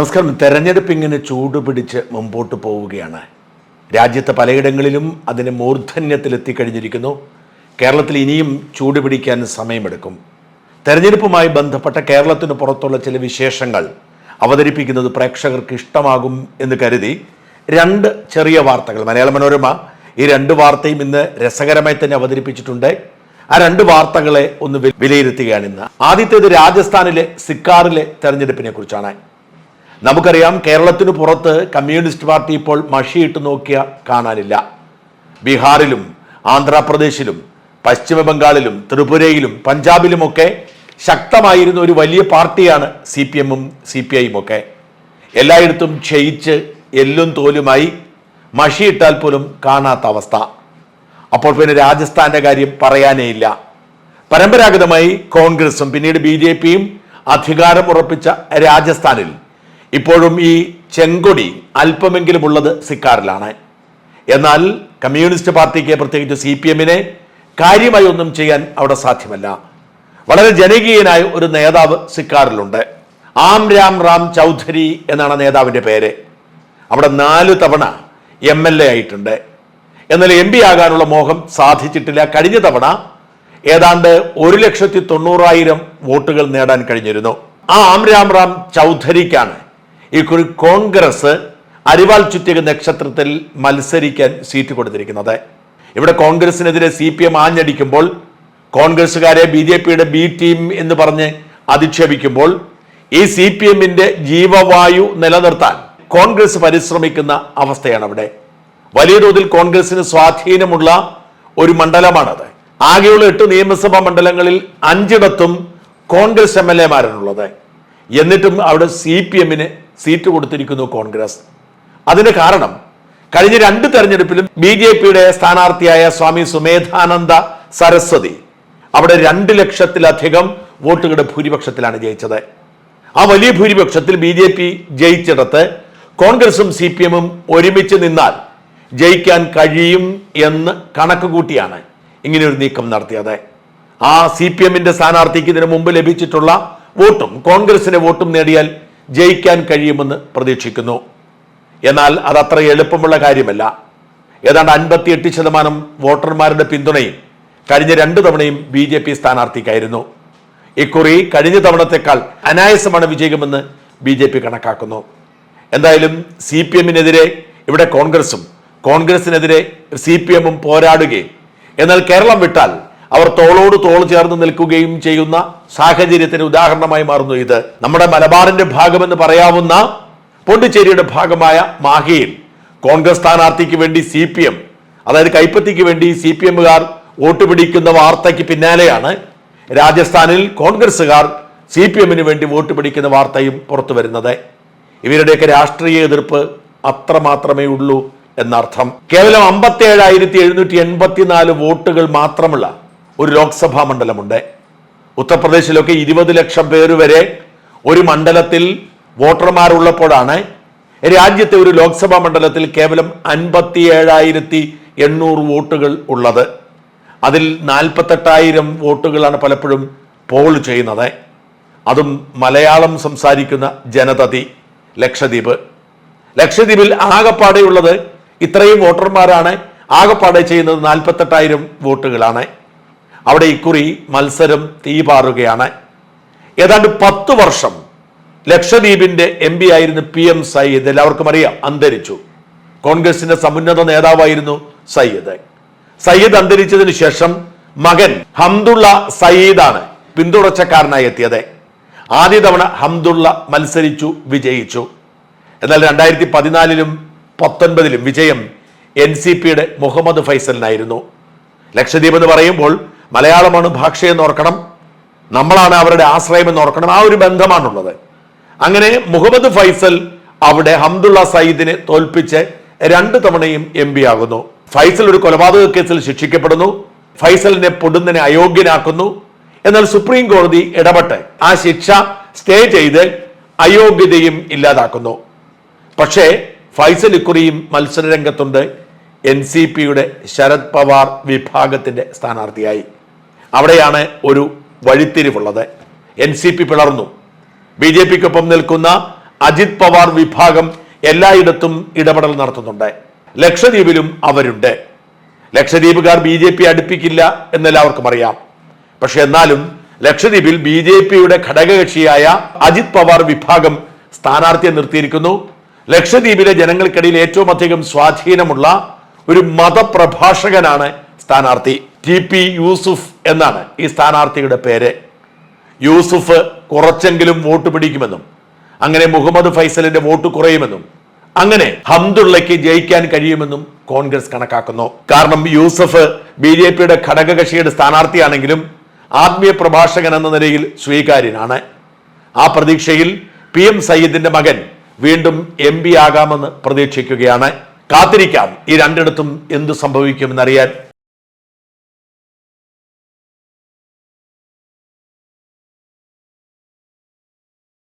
നമസ്കാരം. തെരഞ്ഞെടുപ്പ് ഇങ്ങനെ ചൂടുപിടിച്ച് മുമ്പോട്ട് പോവുകയാണ്. രാജ്യത്തെ പലയിടങ്ങളിലും അതിന് മൂർധന്യത്തിലെത്തിക്കഴിഞ്ഞിരിക്കുന്നു കേരളത്തിൽ ഇനിയും ചൂടുപിടിക്കാൻ സമയമെടുക്കും. തെരഞ്ഞെടുപ്പുമായി ബന്ധപ്പെട്ട കേരളത്തിന് പുറത്തുള്ള ചില വിശേഷങ്ങൾ അവതരിപ്പിക്കുന്നത് പ്രേക്ഷകർക്ക് ഇഷ്ടമാകും എന്ന് കരുതി രണ്ട് ചെറിയ വാർത്തകൾ. മലയാള മനോരമ ഈ രണ്ട് വാർത്തയും ഇന്ന് രസകരമായി തന്നെ അവതരിപ്പിച്ചിട്ടുണ്ട്. ആ രണ്ട് വാർത്തകളെ ഒന്ന് വിലയിരുത്തുകയാണ് ഇന്ന്. ആദ്യത്തേത് രാജസ്ഥാനിലെ സിക്കാറിലെ തെരഞ്ഞെടുപ്പിനെ കുറിച്ചാണ് നമുക്കറിയാം കേരളത്തിന് പുറത്ത് കമ്മ്യൂണിസ്റ്റ് പാർട്ടി ഇപ്പോൾ മഷിയിട്ട് നോക്കിയ കാണാനില്ല. ബീഹാറിലും ആന്ധ്രാപ്രദേശിലും പശ്ചിമ ബംഗാളിലും ത്രിപുരയിലും പഞ്ചാബിലുമൊക്കെ ശക്തമായിരുന്ന ഒരു വലിയ പാർട്ടിയാണ് സി പി എമ്മും സി പി ഐയും ഒക്കെ എല്ലായിടത്തും ക്ഷയിച്ച് എല്ലും തോലുമായി മഷിയിട്ടാൽ പോലും കാണാത്ത അവസ്ഥ. അപ്പോൾ പിന്നെ രാജസ്ഥാന്റെ കാര്യം പറയാനേ ഇല്ല. പരമ്പരാഗതമായി കോൺഗ്രസും പിന്നീട് ബി ജെ പിയും അധികാരം ഉറപ്പിച്ച രാജസ്ഥാനിൽ ഇപ്പോഴും ഈ ചെങ്കൊടി അല്പമെങ്കിലും ഉള്ളത് സിക്കാറിലാണ്. എന്നാൽ കമ്മ്യൂണിസ്റ്റ് പാർട്ടിക്ക് പ്രത്യേകിച്ച് സി പി എമ്മിനെ കാര്യമായി ഒന്നും ചെയ്യാൻ അവിടെ സാധ്യമല്ല. വളരെ ജനകീയനായ ഒരു നേതാവ് സിക്കാറിലുണ്ട്. ആം രാം റാം ചൗധരി എന്നാണ് നേതാവിന്റെ പേര്. അവിടെ നാല് തവണ എം എൽ എ ആയിട്ടുണ്ട്. എന്നാൽ എം പി ആകാനുള്ള മോഹം സാധിച്ചിട്ടില്ല. കഴിഞ്ഞ തവണ ഏതാണ്ട് ഒരു ലക്ഷത്തി തൊണ്ണൂറായിരം വോട്ടുകൾ നേടാൻ കഴിഞ്ഞിരുന്നു. ആ ആം രാം റാം ചൗധരിക്കാണ് ഇക്കുറി കോൺഗ്രസ് അരിവാൾ ചുറ്റിക നക്ഷത്രത്തിൽ മത്സരിക്കാൻ സീറ്റ് കൊടുത്തിരിക്കുന്നത്. ഇവിടെ കോൺഗ്രസിനെതിരെ സി പി എം ആഞ്ഞടിക്കുമ്പോൾ കോൺഗ്രസ്സുകാരെ ബി ജെ പിയുടെ ബി ടീം എന്ന് പറഞ്ഞ് അധിക്ഷേപിക്കുമ്പോൾ ഈ സി പി എമ്മിന്റെ ജീവവായു നിലനിർത്താൻ കോൺഗ്രസ് പരിശ്രമിക്കുന്ന അവസ്ഥയാണ് അവിടെ വലിയ തോതിൽ കോൺഗ്രസിന് സ്വാധീനമുള്ള ഒരു മണ്ഡലമാണത്. ആകെയുള്ള എട്ട് നിയമസഭാ മണ്ഡലങ്ങളിൽ അഞ്ചിടത്തും കോൺഗ്രസ് എം എൽ എമാരാണുള്ളത് എന്നിട്ടും അവിടെ സി പി എമ്മിന് സീറ്റ് കൊടുത്തിരിക്കുന്നു കോൺഗ്രസ്. അതിന് കാരണം കഴിഞ്ഞ രണ്ട് തെരഞ്ഞെടുപ്പിലും ബി ജെ പിയുടെ സ്ഥാനാർത്ഥിയായ സ്വാമി സുമേധാനന്ദ സരസ്വതി അവിടെ രണ്ട് ലക്ഷത്തിലധികം വോട്ടുകളുടെ ഭൂരിപക്ഷത്തിലാണ് ജയിച്ചത്. ആ വലിയ ഭൂരിപക്ഷത്തിൽ ബി ജെ പി ജയിച്ചിടത്ത് കോൺഗ്രസും സി പി എമ്മും ഒരുമിച്ച് നിന്നാൽ ജയിക്കാൻ കഴിയും എന്ന് കണക്ക് കൂട്ടിയാണ് ഇങ്ങനെ ഒരു നീക്കം നടത്തിയത്. ആ സി പി എമ്മിന്റെ സ്ഥാനാർത്ഥിക്ക് ഇതിനു മുമ്പ് ലഭിച്ചിട്ടുള്ള വോട്ടും കോൺഗ്രസിന്റെ വോട്ടും നേടിയാൽ ജയിക്കാൻ കഴിയുമെന്ന് പ്രതീക്ഷിക്കുന്നു. എന്നാൽ അതത്ര എളുപ്പമുള്ള കാര്യമല്ല. ഏതാണ്ട് അൻപത്തിയെട്ട് ശതമാനം വോട്ടർമാരുടെ പിന്തുണയും കഴിഞ്ഞ രണ്ട് തവണയും ബി ജെ പി സ്ഥാനാർത്ഥിക്കായിരുന്നു. ഇക്കുറി കഴിഞ്ഞ തവണത്തെക്കാൾ അനായാസമാണ് വിജയമെന്ന് ബി ജെ പി കണക്കാക്കുന്നു. എന്തായാലും സി പി എമ്മിനെതിരെ ഇവിടെ കോൺഗ്രസും കോൺഗ്രസിനെതിരെ സി പി എമ്മും പോരാടുകയും എന്നാൽ കേരളം വിട്ടാൽ അവർ തോളോട് തോൾ ചേർന്ന് നിൽക്കുകയും ചെയ്യുന്ന സാഹചര്യത്തിന് ഉദാഹരണമായി മാറുന്നു ഇത്. നമ്മുടെ മലബാറിന്റെ ഭാഗമെന്ന് പറയാവുന്ന പോണ്ടിച്ചേരിയുടെ ഭാഗമായ മാഹിയിൽ കോൺഗ്രസ് സ്ഥാനാർത്ഥിക്ക് വേണ്ടി സി പി എം അതായത് കൈപ്പത്തിക്ക് വേണ്ടി സി പി എമ്മുകാർ വോട്ട് പിടിക്കുന്ന വാർത്തയ്ക്ക് പിന്നാലെയാണ് രാജസ്ഥാനിൽ കോൺഗ്രസുകാർ സി പി എമ്മിന് വേണ്ടി വോട്ട് പിടിക്കുന്ന വാർത്തയും പുറത്തു വരുന്നത്. ഇവരുടെയൊക്കെ രാഷ്ട്രീയ എതിർപ്പ് അത്ര മാത്രമേ ഉള്ളൂ എന്നർത്ഥം. കേവലം അമ്പത്തി ഏഴായിരത്തി എഴുന്നൂറ്റി എൺപത്തിനാല് വോട്ടുകൾ മാത്രമുള്ള ഒരു ലോക്സഭാ മണ്ഡലമുണ്ട്. ഉത്തർപ്രദേശിലൊക്കെ ഇരുപത് ലക്ഷം പേര് വരെ ഒരു മണ്ഡലത്തിൽ വോട്ടർമാരുള്ളപ്പോഴാണ് രാജ്യത്തെ ഒരു ലോക്സഭാ മണ്ഡലത്തിൽ കേവലം അൻപത്തി ഏഴായിരത്തി എണ്ണൂറ് വോട്ടുകൾ ഉള്ളത്. അതിൽ നാൽപ്പത്തെട്ടായിരം വോട്ടുകളാണ് പലപ്പോഴും പോൾ ചെയ്യുന്നത്. അതും മലയാളം സംസാരിക്കുന്ന ജനതതി ലക്ഷദ്വീപ്. ലക്ഷദ്വീപിൽ ആകപ്പാടെയുള്ളത് ഇത്രയും വോട്ടർമാരാണ്. ആകപ്പാടെ ചെയ്യുന്നത് നാൽപ്പത്തെട്ടായിരം വോട്ടുകളാണ്. അവിടെ ഇക്കുറി മത്സരം തീപാറുകയാണ് ഏതാണ്ട് പത്ത് വർഷം ലക്ഷദ്വീപിന്റെ എം പി ആയിരുന്നു പി എം സയ്യിദ് എല്ലാവർക്കും അറിയാം അന്തരിച്ചു. കോൺഗ്രസിന്റെ സമുന്നത നേതാവായിരുന്നു സയ്യിദ്. സയ്യിദ് അന്തരിച്ചതിന് ശേഷം മകൻ ഹംദുള്ള സയ്യിദാണ് പിന്തുടർച്ചക്കാരനായി എത്തിയത്. ആദ്യ തവണ ഹംദുള്ള മത്സരിച്ചു വിജയിച്ചു. എന്നാൽ രണ്ടായിരത്തി പതിനാലിലും പത്തൊൻപതിലും വിജയം എൻ സി പിയുടെ മുഹമ്മദ് ഫൈസലിനായിരുന്നു. ലക്ഷദ്വീപ് എന്ന് പറയുമ്പോൾ മലയാളമാണ് ഭാഷയെന്ന് ഓർക്കണം. നമ്മളാണ് അവരുടെ ആശ്രയം എന്ന് ഓർക്കണം. ആ ഒരു ബന്ധമാണുള്ളത്. അങ്ങനെ മുഹമ്മദ് ഫൈസൽ അവിടെ ഹംദുള്ള സയ്യിദിനെ തോൽപ്പിച്ച് രണ്ട് തവണയും എം പി ആകുന്നു. ഫൈസൽ ഒരു കൊലപാതക കേസിൽ ശിക്ഷിക്കപ്പെടുന്നു. ഫൈസലിനെ പൊടുന്നനെ അയോഗ്യനാക്കുന്നു. എന്നാൽ സുപ്രീം കോടതി ഇടപെട്ട് ആ ശിക്ഷ സ്റ്റേ ചെയ്ത് അയോഗ്യതയും ഇല്ലാതാക്കുന്നു. പക്ഷേ ഫൈസൽ ഇക്കുറിയും മത്സര രംഗത്തുണ്ട് എൻ സി പിയുടെ ശരത് പവാർ വിഭാഗത്തിന്റെ സ്ഥാനാർത്ഥിയായി. അവിടെയാണ് ഒരു വഴിത്തിരിവുള്ളത്. എൻ സി പി പിളർന്നു. ബി ജെ പിക്കൊപ്പം നിൽക്കുന്ന അജിത് പവാർ വിഭാഗം എല്ലായിടത്തും ഇടപെടൽ നടത്തുന്നുണ്ട്. ലക്ഷദ്വീപിലും അവരുണ്ട്. ലക്ഷദ്വീപുകാർ ബി ജെ പി അടുപ്പിക്കില്ല എന്നെല്ലാവർക്കും അറിയാം. പക്ഷെ എന്നാലും ലക്ഷദ്വീപിൽ ബി ജെ പിയുടെ ഘടകകക്ഷിയായ അജിത് പവാർ വിഭാഗം സ്ഥാനാർത്ഥിയെ നിർത്തിയിരിക്കുന്നു. ലക്ഷദ്വീപിലെ ജനങ്ങൾക്കിടയിൽ ഏറ്റവും അധികം സ്വാധീനമുള്ള ഒരു മതപ്രഭാഷകനാണ് സ്ഥാനാർത്ഥി. ടി പി യൂസുഫ് എന്നാണ് ഈ സ്ഥാനാർത്ഥിയുടെ പേര്. യൂസുഫ് കുറച്ചെങ്കിലും വോട്ട് പിടിക്കുമെന്നും അങ്ങനെ മുഹമ്മദ് ഫൈസലിന്റെ വോട്ട് കുറയുമെന്നും അങ്ങനെ ഹംദുള്ളയ്ക്ക് ജയിക്കാൻ കഴിയുമെന്നും കോൺഗ്രസ് കണക്കാക്കുന്നു. കാരണം യൂസഫ് ബി ജെ പിയുടെ ഘടകകക്ഷിയുടെ സ്ഥാനാർത്ഥിയാണെങ്കിലും ആത്മീയ പ്രഭാഷകൻ എന്ന നിലയിൽ സ്വീകാര്യനാണ്. ആ പ്രതീക്ഷയിൽ പി എം സയ്യിദിന്റെ മകൻ വീണ്ടും എം പി ആകാമെന്ന് പ്രതീക്ഷിക്കുകയാണ്. കാത്തിരിക്കാം ഈ രണ്ടിടത്തും എന്തു സംഭവിക്കുമെന്നറിയാൻ